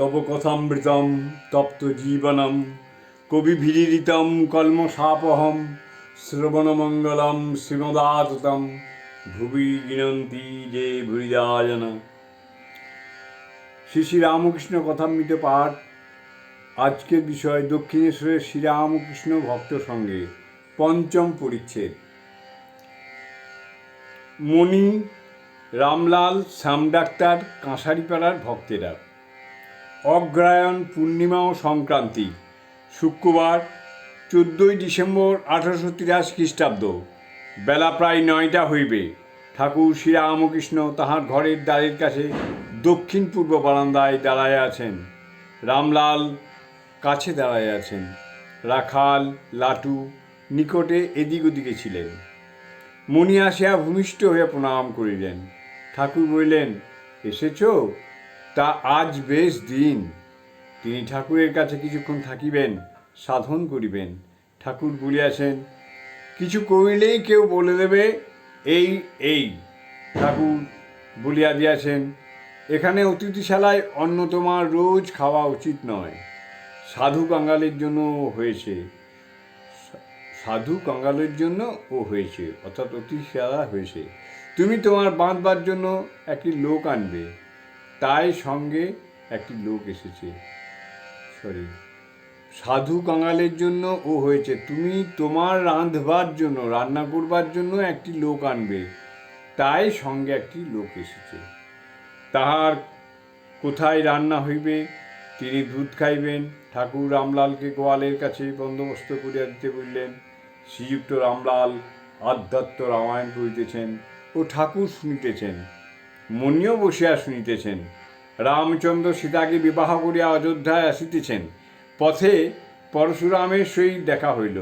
তব তপ্ত জীবনম কবিভিরিতম কলমশাপহম শ্রবণমঙ্গলম শ্রীমদাততম ভুবি গিনন্তি যে ভুরিদাজন। শ্রী শ্রী রামকৃষ্ণ কথামৃত পাঠ। আজকের বিষয় দক্ষিণেশ্বরের শ্রীরামকৃষ্ণ ভক্ত সঙ্গে পঞ্চম পরিচ্ছেদ। মণি, রামলাল, শ্যাম ডাক্তার, কাঁসারিপাড়ার ভক্তেরা। অগ্রায়ণ, পূর্ণিমা ও সংক্রান্তি। শুক্রবার, চোদ্দোই ডিসেম্বর আঠারোশো তিরাশি খ্রিস্টাব্দ। বেলা প্রায় নয়টা হইবে। ঠাকুর শ্রীরামকৃষ্ণ তাহার ঘরের দ্বারের কাছে দক্ষিণ পূর্ব বারান্দায় দাঁড়ায় আছেন। রামলাল কাছে দাঁড়ায় আছেন। রাখাল, লাটু নিকটে এদিক ওদিকে ছিলেন। মণি আসিয়া ভূমিষ্ঠ হইয়া প্রণাম করিলেন। ঠাকুর বললেন, এসেছ? তা আজ বেশ দিন। তিনি ঠাকুরের কাছে কিছুক্ষণ থাকিবেন, সাধন করিবেন। ঠাকুর বলিয়াছেন, কিছু করিলেই কেউ বলে দেবে, এই এই। ঠাকুর বলিয়া দিয়াছেন, এখানে অতিথিশালায় অন্ন তোমার রোজ খাওয়া উচিত নয়। সাধু কাঙ্গালের জন্য হয়েছে। সাধু কাঙ্গালের জন্য ও হয়েছে, অর্থাৎ অতিথিশালা হয়েছে। তুমি তোমার বাঁধবার জন্য একটি লোক আনবে। তাই সঙ্গে একটি লোক এসেছে। সরি, সাধু কাঙালের জন্য ও হয়েছে। তুমি তোমার রাঁধবার জন্য, রান্না করবার জন্য একটি লোক আনবে। তাই সঙ্গে একটি লোক এসেছে। তাহার কোথায় রান্না হইবে? তিনি দুধ খাইবেন। ঠাকুর রামলালকে গোয়ালের কাছে বন্দোবস্ত করিয়া দিতে বললেন, শ্রীযুক্ত রামলাল আধ্যাত্ম রামায়ণ করিতেছেন ও ঠাকুর শুনিতেছেন। মনিও বসিয়া শুনিতেছেন। রামচন্দ্র সীতাকে বিবাহ করিয়া অযোধ্যায় আসিতেছেন। পথে পরশুরামের সহিত দেখা হইল।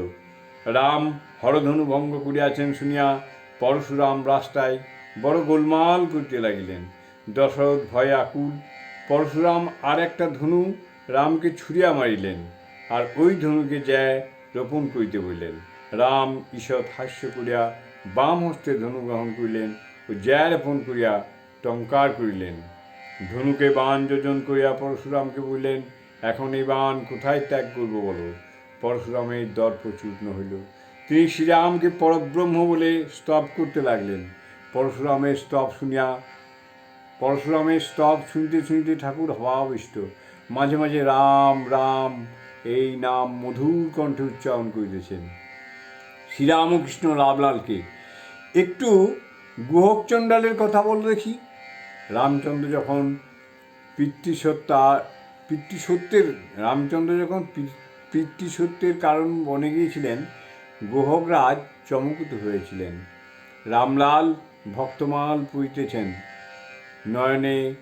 রাম হরধনু ভঙ্গ করিয়াছেন শুনিয়া পরশুরাম রাস্তায় বড় গোলমাল করিতে লাগিলেন। দশরথ ভয়ে আকুল। পরশুরাম আর একটা ধনু রামকে ছুঁড়িয়া মারিলেন আর ওই ধনুকে যায় রোপণ করিতে বললেন। রাম ঈষৎ হাস্য করিয়া বাম হস্তে ধনু গ্রহণ করিলেন ও জয় রোপণ করিয়া টঙ্কার করিলেন। ধনুকে বাণ যোজন করিয়া পরশুরামকে বলিলেন, এখন এই বাণ কোথায় ত্যাগ করব বলো? পরশুরামের দর্প চূর্ণ হইল। তিনি শ্রীরামকে পরব্রহ্ম বলে স্তব করতে লাগলেন। পরশুরামের স্তব শুনিয়া, পরশুরামের স্তব শুনতে শুনতে ঠাকুর হওয়াবিষ্ট। মাঝে মাঝে রাম রাম, এই নাম মধুর কণ্ঠে উচ্চারণ করিতেছেন। শ্রীরামকৃষ্ণ রামলালকে একটু গুহক চণ্ডালের কথা বল দেখি। রামচন্দ্র যখন পিতৃসত্তা পিতৃসত্যের রামচন্দ্র যখন পিতৃসত্যের কারণ বনে গিয়েছিলেন, গোহকরাজ চমকিত হয়েছিলেন। রামলাল ভক্তমাল পুইতেছেন নয়নে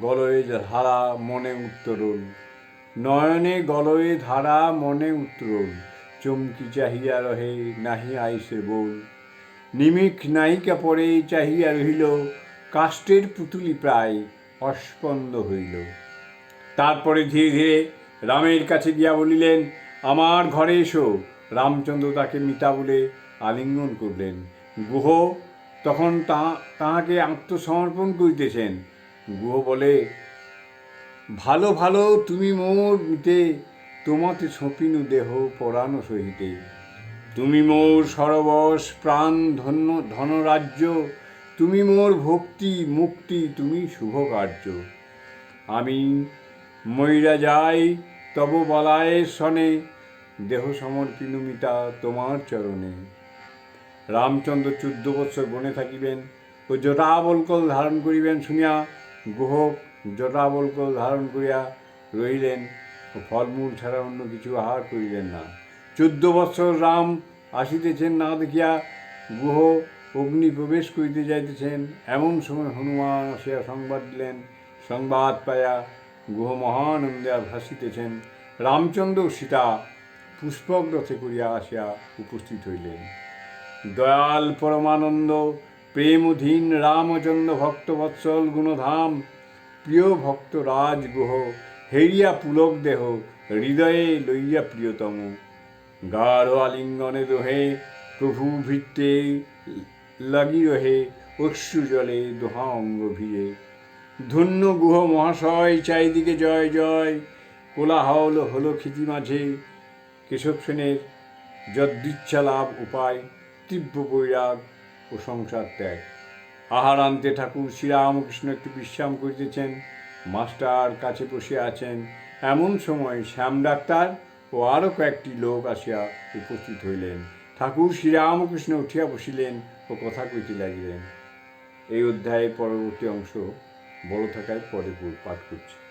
গলয়ে ধারা, মনে উত্তরণ নয়নে গলয়ে ধারা, মনে উত্তরণ চমকি চাহিয়া রহে নাহি আইসে বল। নিমিক নায়িকা পরে চাহিয়া রহিল, কাষ্টের পুতুলি প্রায় অস্পন্দ হইল। তারপরে ধীরে ধীরে রামের কাছে গিয়া বলিলেন, আমার ঘরে এসো। রামচন্দ্র তাকে মিতা বলে আলিঙ্গন করলেন। গুহ, তখন তা, তাহাকে আত্মসমর্পণ করিতেছেন। গুহ বলে, ভালো ভালো, তুমি মোর মিতে তোমাতে ছপিনু দেহ পরাণ সহিতে। তুমি মোর সরবস প্রাণ ধন্য ধনরাজ্য, তুমি মোর ভক্তি মুক্তি, তুমি শুভ কার্য আমি ময়রা যাই তব বলায়ের সনে দেহ সমর্পিনু মিতা তোমার চরণে। রামচন্দ্র চোদ্দ বৎসর বনে থাকিবেন ও জটাবলকল ধারণ করিবেন শুনিয়া গুহ জটাবলকল ধারণ করিয়া রহিলেন ও ফলমূল ছাড়া অন্য কিছু আহার করিলেন না। চোদ্দ বৎসর রাম আসিতেছেন না দেখিয়া গুহ অগ্নি প্রবেশ করিতে যাইতেছেন। এমন সময় হনুমান আসিয়া সংবাদ দিলেন। সংবাদ পায়া গুহ মহানন্দে ভাসিতেছেন। রামচন্দ্র সীতা পুষ্পক রথে করিয়া আসিয়া উপস্থিত হইলেন। দয়াল পরমানন্দ, প্রেমধীন রামচন্দ্র ভক্তবৎসল গুণধাম, প্রিয় ভক্ত রাজ গুহ হেরিয়া পুলক দেহ, হৃদয়ে লইয়া প্রিয়তম। গাঢ় আলিঙ্গনে দোহে, প্রভু ভিত্তে লাগি রহে, অশ্রু জলে দোহা অঙ্গ ভিড়ে। ধন্য গুহ মহাশয়, চারিদিকে জয় জয়, কোলাহল হলো ক্ষিতি মাঝে। কেশব সেনের যদৃচ্ছা লাভ উপায়, তীব্র বৈরাগ ও সংসার ত্যাগ। আহার আহারান্তে ঠাকুর শ্রীরামকৃষ্ণ একটু বিশ্রাম করিতেছেন। মাস্টার কাছে বসে আছেন। এমন সময় শ্যাম ডাক্তার ও আরও কয়েকটি লোক আসিয়া উপস্থিত হইলেন। ঠাকুর শ্রীরামকৃষ্ণ উঠিয়া বসিলেন ও কথা কইতে লাগিলেন। এই অধ্যায়ের পরবর্তী অংশ বড় থাকায় পরে পাঠ করছি।